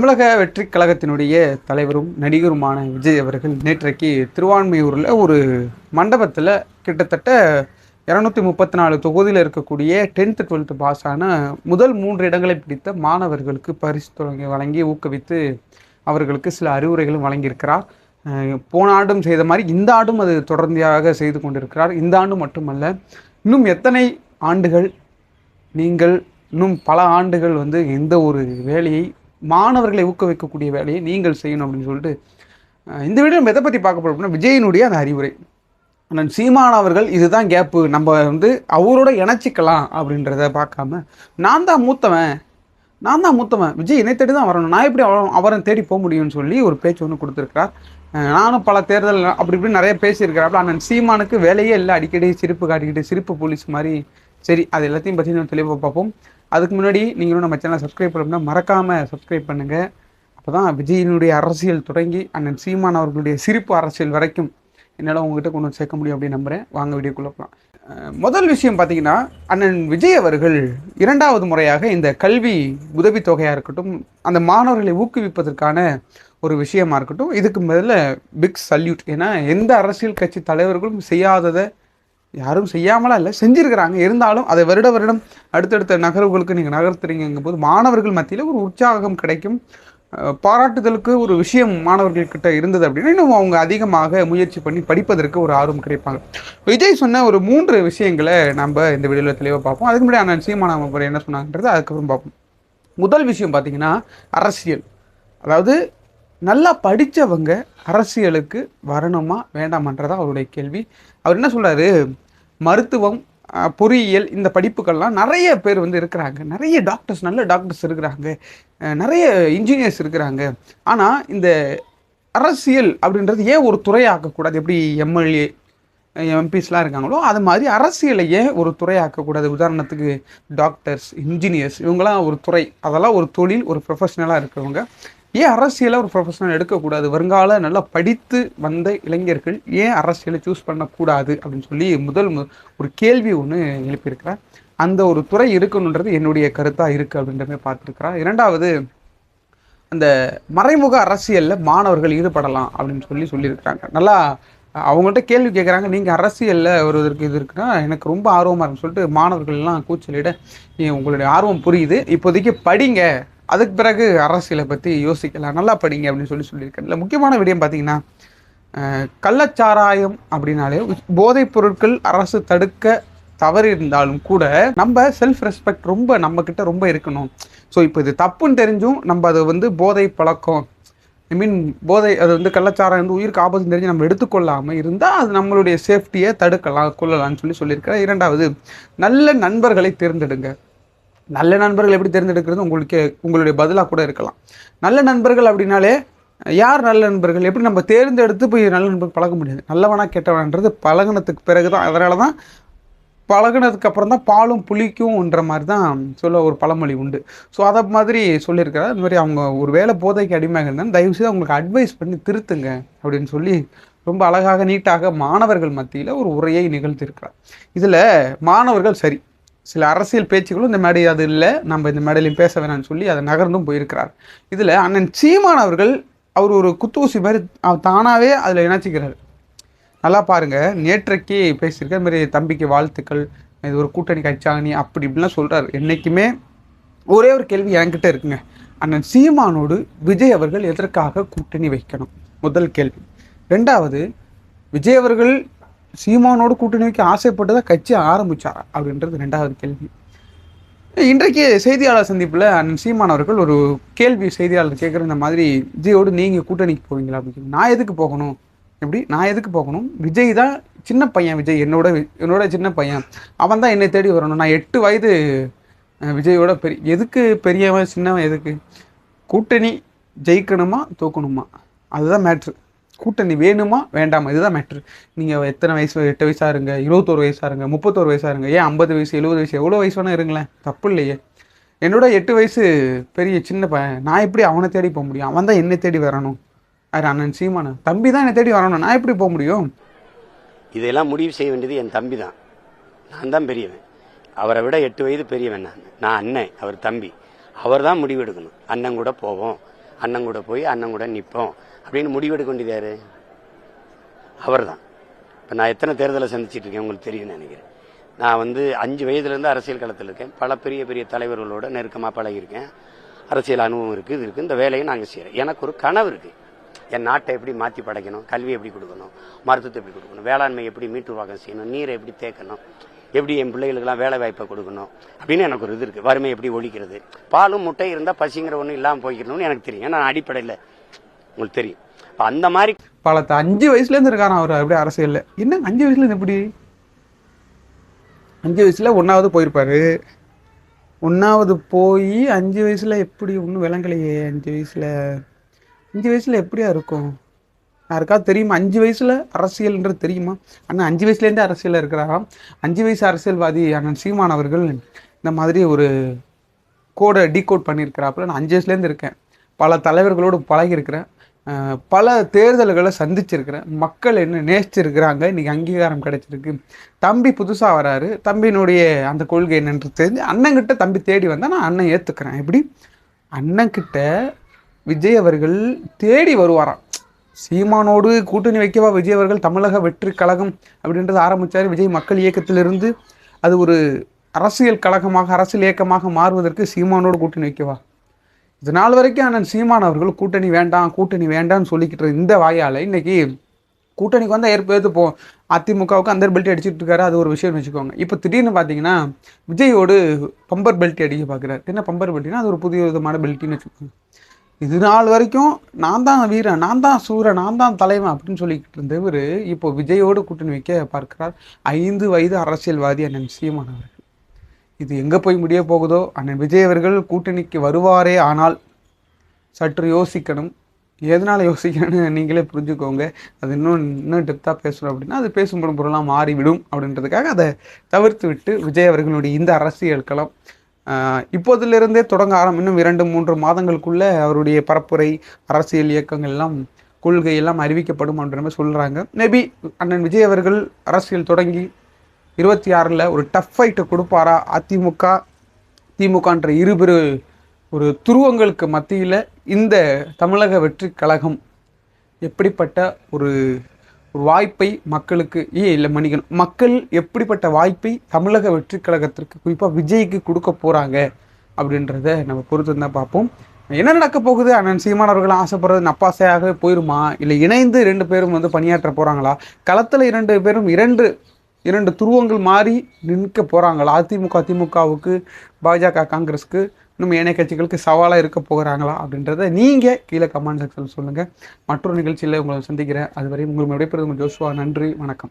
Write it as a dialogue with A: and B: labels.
A: தமிழக வெற்றி கழகத்தினுடைய தலைவரும் நடிகருமான விஜய் அவர்கள் நேற்றைக்கு திருவான்மையூரில் ஒரு மண்டபத்தில் கிட்டத்தட்ட இரநூத்தி முப்பத்தி நாலு தொகுதியில் இருக்கக்கூடிய டென்த்து டுவெல்த்து பாஸ் ஆன முதல் மூன்று இடங்களை பிடித்த மாணவர்களுக்கு பரிசு தொடங்கி வழங்கி ஊக்குவித்து அவர்களுக்கு சில அறிவுரைகளும் வழங்கியிருக்கிறார். போன ஆண்டும் செய்த மாதிரி இந்த ஆண்டும் அது தொடர்ந்தியாக செய்து கொண்டிருக்கிறார். இந்த ஆண்டு மட்டுமல்ல இன்னும் எத்தனை ஆண்டுகள் நீங்கள் இன்னும் பல ஆண்டுகள் வந்து எந்த ஒரு வேலையை மாணவர்களை ஊக்குவிக்கக்கூடிய வேலையை நீங்கள் செய்யணும் அப்படின்னு சொல்லிட்டு இந்த வீடியோ நம்ம எதை பற்றி பார்க்க போகிறோம் அப்படின்னா விஜயனுடைய அந்த அறிவுரை. அண்ணன் சீமான் அவர்கள் இதுதான் கேப்பு நம்ம வந்து அவரோட இணைச்சிக்கலாம் அப்படின்றத பார்க்காம நான் தான் மூத்தவன் நான் தான் மூத்தவன். விஜய் என்னை தேடி தான் வரணும். நான் எப்படி அவன் அவரை தேடி போக முடியும்னு சொல்லி ஒரு பேச்சு ஒன்று கொடுத்துருக்கிறார். நானும் பல தேர்தல் அப்படி இப்படி நிறைய பேசியிருக்கிறாப்புல அண்ணன் சீமானுக்கு வேலையே இல்லை. அடிக்கடி சிரிப்பு காட்டிக்கிட்டு சிரிப்பு போலீஸ் மாதிரி. சரி அது எல்லாத்தையும் பற்றி நம்ம தெளிவாக பார்ப்போம். அதுக்கு முன்னாடி நீங்களும் நம்ம சேனலை சப்ஸ்கிரைப் பண்ணணும்னா மறக்காமல் சப்ஸ்கிரைப் பண்ணுங்கள் அப்போ தான் விஜயினுடைய அரசியல் தொடங்கி அண்ணன் சீமான் அவர்களுடைய சிரிப்பு அரசியல் வரைக்கும் என்னால் உங்ககிட்ட கொண்டு வந்து சேர்க்க முடியும் அப்படின்னு நம்புகிறேன் வாங்க வீடியோக்குள்ளே போகலாம் முதல் விஷயம் பார்த்தீங்கன்னா அண்ணன் விஜய் அவர்கள் இரண்டாவது முறையாக இந்த கல்வி உதவித்தொகையாக இருக்கட்டும் அந்த மாணவர்களை ஊக்குவிப்பதற்கான ஒரு விஷயமா இருக்கட்டும் இதுக்கு முதல்ல பிக் சல்யூட் ஏன்னா எந்த அரசியல் கட்சி தலைவர்களும் செய்யாததை யாரும் செய்யாமலாம் இல்லை செஞ்சுருக்கிறாங்க. இருந்தாலும் அதை வருட வருடம் அடுத்தடுத்த நகர்வுகளுக்கு நீங்கள் நகர்த்துறீங்கும் போது மாணவர்கள் மத்தியில் ஒரு உற்சாகம் கிடைக்கும். பாராட்டுதலுக்கு ஒரு விஷயம் மாணவர்கள்கிட்ட இருந்தது அப்படின்னா இன்னும் அவங்க அதிகமாக முயற்சி பண்ணி படிப்பதற்கு ஒரு ஆர்வம் கிடைப்பாங்க. விஜய் சொன்ன ஒரு மூன்று விஷயங்களை நம்ம இந்த வீடியோவில் தெளிவாக பார்ப்போம். அதுக்கு முன்னாடி அண்ணன் சீமானா அவர் என்ன சொன்னாங்கன்றது அதுக்கப்புறம் பார்ப்போம். முதல் விஷயம் பார்த்தீங்கன்னா அரசியல். அதாவது நல்லா படித்தவங்க அரசியலுக்கு வரணுமா வேண்டாமன்றதா அவருடைய கேள்வி. அவர் என்ன சொல்கிறாரு மருத்துவம் பொறியியல் இந்த படிப்புகள்லாம் நிறைய பேர் வந்து இருக்கிறாங்க. நிறைய டாக்டர்ஸ் நல்ல டாக்டர்ஸ் இருக்கிறாங்க. நிறைய இன்ஜினியர்ஸ் இருக்கிறாங்க. ஆனால் இந்த அரசியல் அப்படின்றது ஏன் ஒரு துறையாக்கக்கூடாது? எப்படி எம்எல்ஏ எம்பிஸ்லாம் இருக்காங்களோ அது மாதிரி அரசியலை ஏன் ஒரு துறையாக்கக்கூடாது? உதாரணத்துக்கு டாக்டர்ஸ் இன்ஜினியர்ஸ் இவங்களாம் ஒரு துறை. அதெல்லாம் ஒரு தொழில் ஒரு ப்ரொஃபஷ்னலாக இருக்கிறவங்க. ஏன் அரசியலை ஒரு ப்ரொஃபஷனல் எடுக்கக்கூடாது? வருங்கால நல்லா படித்து வந்த இளைஞர்கள் ஏன் அரசியலை சூஸ் பண்ணக்கூடாது? அப்படின்னு சொல்லி முதல் மு- ஒரு கேள்வி ஒன்று எழுப்பியிருக்கிறார். அந்த ஒரு துறை இருக்கணுன்றது என்னுடைய கருத்தாக இருக்குது அப்படின்றமே பார்த்துருக்குறேன் இரண்டாவது அந்த மறைமுக அரசியலில் மாணவர்கள் ஈடுபடலாம் அப்படின்னு சொல்லி சொல்லியிருக்கிறாங்க. நல்லா அவங்கள்ட்ட கேள்வி கேட்குறாங்க நீங்கள் அரசியலில் ஒரு இதற்கு இது இருக்குன்னா எனக்கு ரொம்ப ஆர்வமாக இருக்குன்னு சொல்லிட்டு மாணவர்கள்லாம் கூச்சலிட உங்களுடைய ஆர்வம் புரியுது. இப்போதைக்கு படிங்க. அதுக்கு பிறகு அரசியலை பற்றி யோசிக்கலாம். நல்லா படிங்க அப்படின்னு சொல்லி சொல்லியிருக்கேன். இல்லை முக்கியமான விடயம் பார்த்தீங்கன்னா கள்ளச்சாராயம் அப்படின்னாலே போதைப் பொருட்கள் அரசு தடுக்க தவறு இருந்தாலும் கூட நம்ம செல்ஃப் ரெஸ்பெக்ட் ரொம்ப நம்மக்கிட்ட ரொம்ப இருக்கணும். ஸோ இப்போ இது தப்புன்னு தெரிஞ்சும் நம்ம அதை வந்து போதை பழக்கம். ஐ மீன் போதை அது வந்து கள்ளச்சாரம் வந்து உயிருக்கு ஆபத்து தெரிஞ்சு நம்ம எடுத்துக்கொள்ளாமல் இருந்தால் அது நம்மளுடைய சேஃப்டியை தடுக்கலாம் கொள்ளலாம்னு சொல்லி சொல்லியிருக்கிறேன். இரண்டாவது நல்ல நண்பர்களை தேர்ந்தெடுங்க. நல்ல நண்பர்கள் எப்படி தேர்ந்தெடுக்கிறது உங்களுக்கு உங்களுடைய பதிலாக கூட இருக்கலாம். நல்ல நண்பர்கள் அப்படின்னாலே யார் நல்ல நண்பர்கள்? எப்படி நம்ம தேர்ந்தெடுத்து போய் நல்ல நண்பர்கள் பழக முடியாது? நல்லவனா கெட்டவனான்றது பழகினத்துக்கு பிறகு தான் அதனால தான் பழகினதுக்கு அப்புறம் தான் பாலும் புளிக்கும்ன்ற மாதிரி தான் சொல்ல ஒரு பழமொழி உண்டு. ஸோ அதை மாதிரி சொல்லியிருக்கிறார். இந்த மாதிரி அவங்க ஒரு வேலை போதைக்கு அடிமையாக இருந்தால் தயவுசெய்து அவங்களுக்கு அட்வைஸ் பண்ணி திருத்துங்க அப்படின்னு சொல்லி ரொம்ப அழகாக நீட்டாக மாணவர்கள் மத்தியில் ஒரு உரையை நிகழ்த்தியிருக்கிறார். இதில் மாணவர்கள் சரி சில அரசியல் பேச்சுகளும் இந்த மேடை அது இல்லை. நம்ம இந்த மேடையிலையும் பேச வேணாம்னு சொல்லி அதை நகர்ந்தும் போயிருக்கிறார். இதில் அண்ணன் சீமான் அவர்கள் அவர் ஒரு குத்தூசி மாதிரி தானாகவே அதில் இணைச்சிக்கிறார். நல்லா பாருங்கள் நேற்றைக்கு பேசியிருக்க மாதிரி தம்பிக்கு வாழ்த்துக்கள் இது ஒரு கூட்டணி கட்சாணி அப்படி இப்படிலாம் சொல்கிறார் என்னைக்குமே ஒரே ஒரு கேள்வி என்கிட்ட இருக்குங்க. அண்ணன் சீமானோடு விஜய் அவர்கள் எதற்காக கூட்டணி வைக்கணும்? முதல் கேள்வி. ரெண்டாவது விஜய் அவர்கள் சீமானோடு கூட்டணி வைக்க ஆசைப்பட்டு தான் கட்சி ஆரம்பிச்சாரா அப்படின்றது ரெண்டாவது கேள்வி. இன்றைக்கு செய்தியாளர் சந்திப்பில் அண்ணன் சீமான் அவர்கள் ஒரு கேள்வி செய்தியாளர் கேட்குற இந்த மாதிரி விஜயோடு நீங்கள் கூட்டணிக்கு போவீங்களா? அப்படின்னு சொல்லி. நான் எதுக்கு போகணும்? எப்படி? நான் எதுக்கு போகணும்? விஜய் தான் சின்ன பையன் விஜய் என்னோட என்னோட சின்ன பையன். அவன் தான் என்னை தேடி வரணும். நான் எட்டு வயது விஜயோட பெரிய எதுக்கு பெரியவன் சின்னவன் எதுக்கு? கூட்டணி ஜெயிக்கணுமா தோக்கணுமா? அதுதான் மேட்ரு கூட்டணி வேணுமா வேண்டாமா? இதுதான் மேட்ரு நீங்கள் எத்தனை வயசு எட்டு வயசாக இருங்க இருபத்தோரு வயசாக இருங்க முப்பத்தோரு வயசாக இருங்க ஏன் ஐம்பது வயசு எழுபது வயசு எவ்வளோ வயசு வேணால் இருங்களேன். தப்பு இல்லையே. என்னோட எட்டு வயசு பெரிய சின்ன பையன் நான் எப்படி அவனை தேடி போக முடியும்? அவன் தான் என்னை தேடி வரணும். அது அண்ணன் சீமான? தம்பி தான் என்னை தேடி வரணும். நான் எப்படி போக முடியும்?
B: இதையெல்லாம் முடிவு செய்ய வேண்டியது என் தம்பி தான். நான் தான் பெரியவன். அவரை விட எட்டு வயது பெரியவன் நான். நான் அண்ணன் அவர் தம்பி. அவர் தான் முடிவு எடுக்கணும். அண்ணன் கூட போவோம். அண்ணன் கூட போய் அண்ணன் கூட நிற்போம் அப்படின்னு முடிவெடுக்க வேண்டியது யாரு? அவர் தான் இப்போ நான் எத்தனை தேர்தலை சந்திச்சுட்டு இருக்கேன் உங்களுக்கு தெரியும் நினைக்கிறேன். நான் வந்து அஞ்சு வயதுலேருந்து அரசியல் களத்தில் இருக்கேன். பல பெரிய பெரிய தலைவர்களோட நெருக்கமாக பழகியிருக்கேன். அரசியல் அனுபவம் இருக்குது இது இருக்குது இந்த வேலையை நாங்கள் செய்கிறோம் எனக்கு ஒரு கனவு இருக்குது என் நாட்டை எப்படி மாற்றி படைக்கணும்? கல்வி எப்படி கொடுக்கணும்? மருத்துவத்தை எப்படி கொடுக்கணும்? வேளாண்மை எப்படி மீட்டுருவாக்கம் செய்யணும்? நீரை எப்படி தேக்கணும்? எப்படி என் பிள்ளைகளுக்கெல்லாம் வேலை வாய்ப்பை கொடுக்கணும்? அப்படின்னு எனக்கு ஒரு இது இருக்குது வறுமை எப்படி ஒழிக்கிறது? பாலும் முட்டை இருந்தால் பசிங்கிற ஒன்றும் இல்லாமல் போய்க்கணும்னு எனக்கு தெரியும். நான் அடிப்படையில் உங்களுக்கு தெரியும். அந்த மாதிரி
A: பல அஞ்சு வயசுலேருந்து இருக்காராம் அவர் அப்படியே அரசியலில். என்ன அஞ்சு வயசுலேருந்து எப்படி? அஞ்சு வயசில் ஒன்றாவது போயிருப்பாரு. ஒன்றாவது போய் அஞ்சு வயசில் எப்படி ஒன்றும் விளங்கலையே அஞ்சு வயசில். அஞ்சு வயசில் எப்படியா இருக்கும்? யாருக்காவது தெரியுமா? அஞ்சு வயசில் அரசியல்ன்றது தெரியுமா? அண்ணன் அஞ்சு வயசுலேருந்தே அரசியலில் இருக்கிறாராம் அஞ்சு வயசு அரசியல்வாதி அண்ணன் சீமான் அவர்கள் இந்த மாதிரி ஒரு கோடை டீகோட் பண்ணியிருக்கிறாப்புல. நான் அஞ்சு வயசுலேருந்து இருக்கேன். பல தலைவர்களோடு பழகியிருக்கிறேன். பல தேர்தல்களை சந்திச்சிருக்கிறேன். மக்கள் என்ன நேசிச்சிருக்கிறாங்க? இன்றைக்கி அங்கீகாரம் கிடைச்சிருக்கு. தம்பி புதுசாக வராரு. தம்பியினுடைய அந்த கொள்கை என்னன்றது தெரிஞ்சு அண்ணங்கிட்ட தம்பி தேடி வந்தால் நான் அண்ணன் ஏற்றுக்கிறேன் எப்படி? அண்ணங்கிட்ட விஜய் அவர்கள் தேடி வருவாராம். சீமானோடு கூட்டணி வைக்கவா விஜய் அவர்கள் தமிழக வெற்றி கழகம் அப்படின்றது ஆரம்பித்தார் விஜய் மக்கள் இயக்கத்திலிருந்து. அது ஒரு அரசியல் கழகமாக அரசியல் இயக்கமாக மாறுவதற்கு சீமானோடு கூட்டணி வைக்கவா? இது நாள் வரைக்கும் அண்ணன் சீமான் அவர்கள் கூட்டணி வேண்டாம் கூட்டணி வேண்டாம்னு சொல்லிக்கிட்டு இருந்த இந்த வாயால் இன்றைக்கி கூட்டணிக்கு வந்தால் ஏற்படுத்து போ அதிமுகவுக்கு அந்த பெல்ட் அடிச்சுட்டு இருக்காரு அது ஒரு விஷயம்னு வச்சுக்கோங்க. இப்போ திடீர்னு பார்த்தீங்கன்னா விஜயோடு பம்பர் பெல்ட் அடிக்க பார்க்குறாரு என்ன பம்பர் பெல்ட்னா அது ஒரு புதிய விதமான பெல்ட்டுன்னு வச்சுக்கோங்க. இது நாள் வரைக்கும் நான் தான் வீரன் நான் தான் சூரன் நான் தான் தலைவன் அப்படின்னு சொல்லிக்கிட்டு இருந்தவர் இப்போ விஜயோடு கூட்டணி வைக்க பார்க்கிறார் ஐந்து வயது அரசியல்வாதி அண்ணன் சீமானவர் இது எங்கே போய் முடிய போகுதோ அண்ணன் விஜய் அவர்கள் கூட்டணிக்கு வருவாரே ஆனால் சற்று யோசிக்கணும். எதனால் யோசிக்கணும்னு நீங்களே புரிஞ்சுக்கோங்க. அது இன்னும் இன்னும் டெப்த்தாக பேசணும் அப்படின்னா அது பேசும்படும் பொருளாக மாறிவிடும் அப்படின்றதுக்காக அதை தவிர்த்து விட்டு விஜய் அவர்களுடைய இந்த அரசியல் களம் இப்போதிலிருந்தே தொடங்க ஆரம்பம் இன்னும் இரண்டு மூன்று மாதங்களுக்குள்ளே அவருடைய பரப்புரை அரசியல் இயக்கங்கள் எல்லாம் கொள்கை எல்லாம் அறிவிக்கப்படும் அப்படின்ற மாதிரி சொல்கிறாங்க மேபி அண்ணன் விஜய் அவர்கள் அரசியல் தொடங்கி இருபத்தி ஆறில் ஒரு டஃப் ஃபைட்டை கொடுப்பாரா? அதிமுக திமுகன்ற இருபெரு ஒரு துருவங்களுக்கு மத்தியில் இந்த தமிழக வெற்றி கழகம் எப்படிப்பட்ட ஒரு வாய்ப்பை மக்களுக்கு ஏ இல்லை மன்னிக்கணும். மக்கள் எப்படிப்பட்ட வாய்ப்பை தமிழக வெற்றி கழகத்திற்கு குறிப்பாக விஜய்க்கு கொடுக்க போகிறாங்க அப்படின்றத நம்ம பொறுத்து தான் பார்ப்போம். என்ன நடக்க போகுது? அண்ணன் சீமானவர்கள் ஆசைப்படுறது நப்பாசையாக போயிருமா? இல்லை இணைந்து ரெண்டு பேரும் வந்து பணியாற்ற போகிறாங்களா களத்தில் இரண்டு பேரும் இரண்டு இரண்டு துருவங்கள் மாறி நிற்க போகிறாங்களா அதிமுக திமுகவுக்கு பாஜக காங்கிரஸ்க்கு இன்னும் ஏனைய கட்சிகளுக்கு சவாலாக இருக்க போகிறாங்களா அப்படின்றத நீங்கள் கீழே கமெண்ட் செக்ஷனில் சொல்லுங்கள் மற்றொரு நிகழ்ச்சியில் உங்களை சந்திக்கிறேன். அதுவரை உங்கள் விடைபெறுவது ஜோஷுவா ஜோஸ்வா நன்றி. வணக்கம்.